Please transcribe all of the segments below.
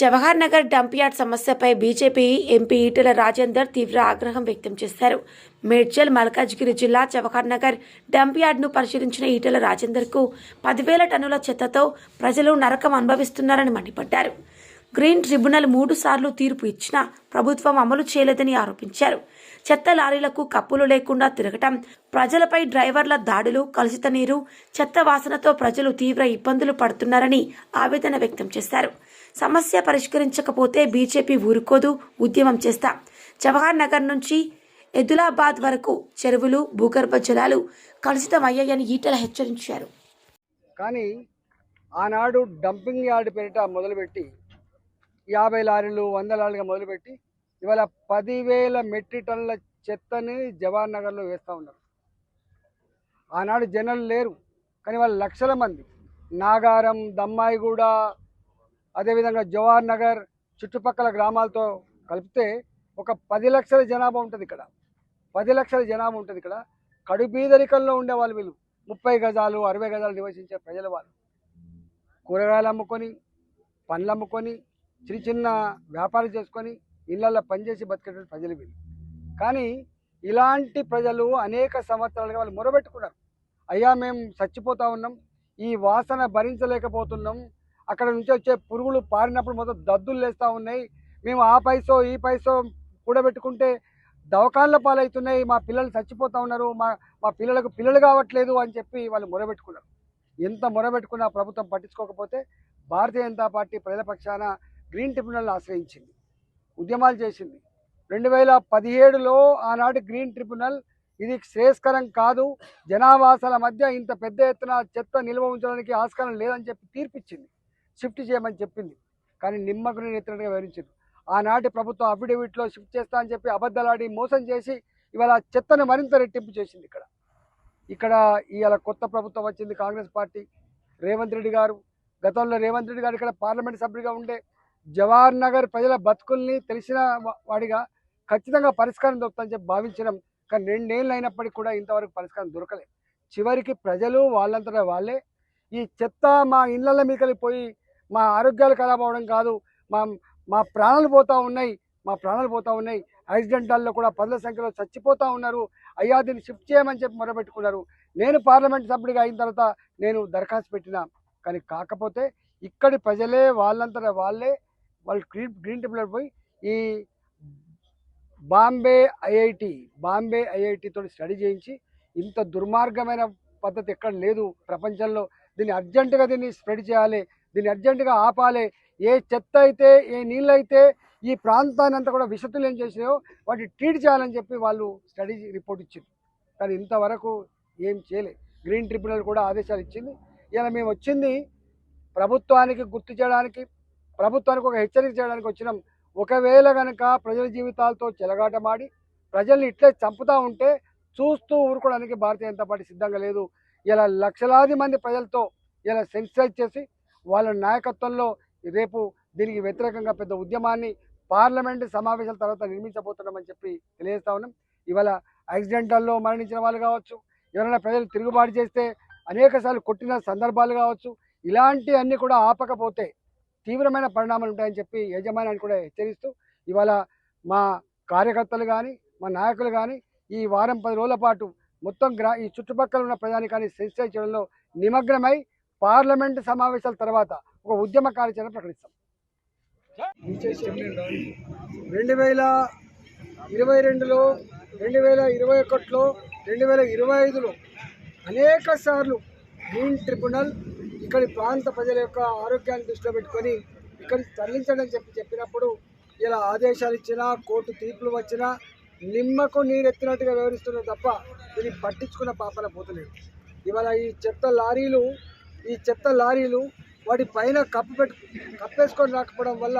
Jawahar Nagar dump yard సమస్యపై BJP MP Etela Rajender తీవ్ర ఆగ్రహం వ్యక్తం చేశారు. మేడ్చల్ మల్కాజ్గిరి జిల్లా జవహర్ నగర్ డంప్ యార్డ్ను పరిశీలించిన ఈటెల రాజేందర్కు పదివేల టన్నుల చెత్తతో ప్రజలు నరకం అనుభవిస్తున్నారని మండిపడ్డారు. గ్రీన్ ట్రిబ్యునల్ మూడు సార్లు తీర్పు ఇచ్చినా ప్రభుత్వం అమలు చేయలేదని ఆరోపించారు. చెత్త లారీలకు కప్పులు లేకుండా తిరగటం ప్రజలపై డ్రైవర్ల దాడులు కలుషిత నీరు చెత్త వాసనతో ప్రజలు తీవ్ర ఇబ్బందులు పడుతున్నారని ఆవేదన వ్యక్తం చేశారు. సమస్య పరిష్కరించకపోతే బీజేపీ ఊరుకోదు ఉద్యమం చేస్తా. జవహర్ నగర్ నుంచి ఎదులాబాద్ వరకు చెరువులు భూగర్భ జలాలు కలుషితమయ్యాయని ఈటల హెచ్చరించారు. కానీ ఆనాడు డంపింగ్ యార్డ్ పేరిట మొదలుపెట్టి యాభై లారీలు వంద లారీలుగా మొదలుపెట్టి ఇవాళ పదివేల మెట్రిక్ టన్నుల చెత్తని జవహర్ నగర్లో వేస్తూ ఉన్నారు. ఆనాడు జనాలు లేరు కానీ వాళ్ళ లక్షల మంది. నాగారం దమ్మాయిగూడ అదేవిధంగా జవహర్ నగర్ చుట్టుపక్కల గ్రామాలతో కలిపితే ఒక పది లక్షల జనాభా ఉంటుంది ఇక్కడ. పది లక్షల జనాభా ఉంటుంది ఇక్కడ. కడుబీదరికంలో ఉండే వాళ్ళు వీళ్ళు. ముప్పై గజాలు అరవై గజాలు నివసించే ప్రజల వాళ్ళు. కూరగాయలు అమ్ముకొని పండ్లు అమ్ముకొని చిన్న చిన్న వ్యాపారం చేసుకొని ఇళ్ళలో పనిచేసి బతికేటువంటి ప్రజలు వీళ్ళు. కానీ ఇలాంటి ప్రజలు అనేక సంవత్సరాలుగా వాళ్ళు మొరబెట్టుకున్నారు. అయ్యా మేము చచ్చిపోతా ఉన్నాం ఈ వాసన భరించలేకపోతున్నాం అక్కడ నుంచి వచ్చే పురుగులు పారినప్పుడు మొత్తం దద్దులు లేస్తూ ఉన్నాయి మేము ఆ పైసో ఈ పైసో కూడబెట్టుకుంటే దవకాళ్ళ పాలవుతున్నాయి మా పిల్లలు చచ్చిపోతూ ఉన్నారు మా మా పిల్లలకు పిల్లలు కావట్లేదు అని చెప్పి వాళ్ళు మొరబెట్టుకున్నారు. ఎంత మొరబెట్టుకున్నా ప్రభుత్వం పట్టించుకోకపోతే భారతీయ జనతా పార్టీ ప్రజల పక్షాన గ్రీన్ ట్రిబ్యునల్ని ఆశ్రయించింది. ఉద్యమాలు చేసింది. రెండు వేల పదిహేడులో ఆనాటి గ్రీన్ ట్రిబ్యునల్ ఇది శ్రేయస్కరం కాదు. జనావాసాల మధ్య ఇంత పెద్ద ఎత్తున చెత్త నిల్వ ఉంచడానికి ఆస్కారం లేదని చెప్పి తీర్పిచ్చింది. షిఫ్ట్ చేయమని చెప్పింది. కానీ నిమ్మకు నేను ఎత్తినట్టుగా వివరించింది. ఆనాటి ప్రభుత్వం అఫిడవిట్లో షిఫ్ట్ చేస్తా అని చెప్పి అబద్ధాలాడి మోసం చేసి ఇవాళ చెత్తను మరింత రెట్టింపు చేసింది ఇక్కడ. ఇక్కడ ఇవాళ కొత్త ప్రభుత్వం వచ్చింది కాంగ్రెస్ పార్టీ. రేవంత్ రెడ్డి గారు గతంలో రేవంత్ రెడ్డి గారు ఇక్కడ పార్లమెంట్ సభ్యుడిగా ఉండే జవహర్ నగర్ ప్రజల బతుకుల్ని తెలిసిన వాడిగా ఖచ్చితంగా పరిష్కారం దొరుకుతుందని చెప్పి భావించినాం కానీ రెండేళ్ళు అయినప్పటికీ కూడా ఇంతవరకు పరిష్కారం దొరకలేదు చివరికి ప్రజలు వాళ్ళంతటా వాళ్ళే. ఈ చెత్త మా ఇళ్ళ మీకలి పోయి మా ఆరోగ్యాలు ఖరాబ్ అవ్వడం కాదు మా మా ప్రాణాలు పోతూ ఉన్నాయి మా ప్రాణాలు పోతా ఉన్నాయి. యాక్సిడెంటాల్లో కూడా పదుల సంఖ్యలో చచ్చిపోతూ ఉన్నారు. అయ్యా దీన్ని షిఫ్ట్ చేయమని చెప్పి మొరబెట్టుకున్నారు నేను పార్లమెంట్ సభ్యుడిగా అయిన తర్వాత నేను దరఖాస్తు పెట్టినా. కానీ కాకపోతే ఇక్కడి ప్రజలే వాళ్ళంతటా వాళ్ళే. వాళ్ళు గ్రీన్ గ్రీన్ టెంపుల్ పోయి ఈ బాంబే ఐఐటి బాంబే ఐఐటితో స్టడీ చేయించి ఇంత దుర్మార్గమైన పద్ధతి ఎక్కడ లేదు ప్రపంచంలో. దీన్ని అర్జెంటుగా దీన్ని స్ప్రెడ్ చేయాలి దీన్ని అర్జెంటుగా ఆపాలి. ఏ చెత్త అయితే ఏ నీళ్ళు అయితే ఈ ప్రాంతాన్ని అంతా కూడా విషతుల్యం చేసినాయో వాటిని ట్రీట్ చేయాలని చెప్పి వాళ్ళు స్టడీ రిపోర్ట్ ఇచ్చింది. కానీ ఇంతవరకు ఏం చేయలే. గ్రీన్ ట్రిబ్యునల్ కూడా ఆదేశాలు ఇచ్చింది. ఇలా మేము వచ్చింది ప్రభుత్వానికి గుర్తు చేయడానికి ప్రభుత్వానికి ఒక హెచ్చరిక చేయడానికి వచ్చినాం. ఒకవేళ కనుక ప్రజల జీవితాలతో చెలగాటమాడి ప్రజల్ని ఇట్లే చంపుతూ ఉంటే చూస్తూ ఊరుకోవడానికి భారతీయ జనతా పార్టీ సిద్ధంగా లేదు. ఇలా లక్షలాది మంది ప్రజలతో ఇలా సెన్సిటైజ్ చేసి వాళ్ళ నాయకత్వంలో రేపు దీనికి వ్యతిరేకంగా పెద్ద ఉద్యమాన్ని పార్లమెంటు సమావేశాల తర్వాత నిర్మించబోతున్నామని చెప్పి తెలియజేస్తా ఉన్నాం. ఇవాళ యాక్సిడెంటల్లో మరణించిన వాళ్ళు కావచ్చు ఎవరైనా ప్రజలు తిరుగుబాటు చేస్తే అనేకసార్లు కొట్టిన సందర్భాలు కావచ్చు ఇలాంటివన్నీ కూడా ఆపకపోతే తీవ్రమైన పరిణామాలు ఉంటాయని చెప్పి యజమానాన్ని కూడా హెచ్చరిస్తూ ఇవాళ మా కార్యకర్తలు కానీ మా నాయకులు కానీ ఈ వారం పది రోజుల పాటు మొత్తం గ్రా ఈ చుట్టుపక్కల ఉన్న ప్రజానికాన్ని సెన్సిటైజ్ చేయడంలో నిమగ్నమై పార్లమెంట్ సమావేశాల తర్వాత ఒక ఉద్యమ కార్యాచరణ ప్రకటిస్తాం. రెండు వేల ఇరవై రెండులో రెండు వేల ఇరవై ఒకటిలో రెండు వేల ఇరవై ఐదులో అనేక సార్లు గ్రీన్ ట్రిబ్యునల్ ఇక్కడి ప్రాంత ప్రజల యొక్క ఆరోగ్యాన్ని దృష్టిలో పెట్టుకొని ఇక్కడికి తరలించడం చెప్పి చెప్పినప్పుడు ఇలా ఆదేశాలు ఇచ్చినా కోర్టు తీర్పులు వచ్చినా నిమ్మకు నీరెత్తినట్టుగా వివరిస్తున్నారు తప్ప దీన్ని పట్టించుకున్న పాపన పోతలేదు. ఇవాళ ఈ చెత్త లారీలు ఈ చెత్త లారీలు వాటి పైన కప్పు పెట్టు కప్పేసుకొని రాకపోవడం వల్ల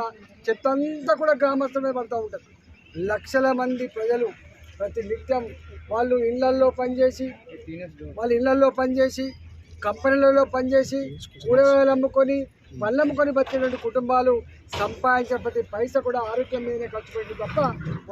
చెత్త అంతా కూడా గ్రామస్తుల మీద పడుతూ ఉంటుంది. లక్షల మంది ప్రజలు ప్రతి నిత్యం వాళ్ళు ఇళ్ళల్లో పనిచేసి వాళ్ళ ఇళ్ళల్లో పనిచేసి కంపెనీలలో పనిచేసి కూరగాయలు అమ్ముకొని పళ్ళు అమ్ముకొని బతికేటువంటి కుటుంబాలు సంపాదించిన ప్రతి పైస కూడా ఆరోగ్యం మీదనే ఖర్చు పెట్టి తప్ప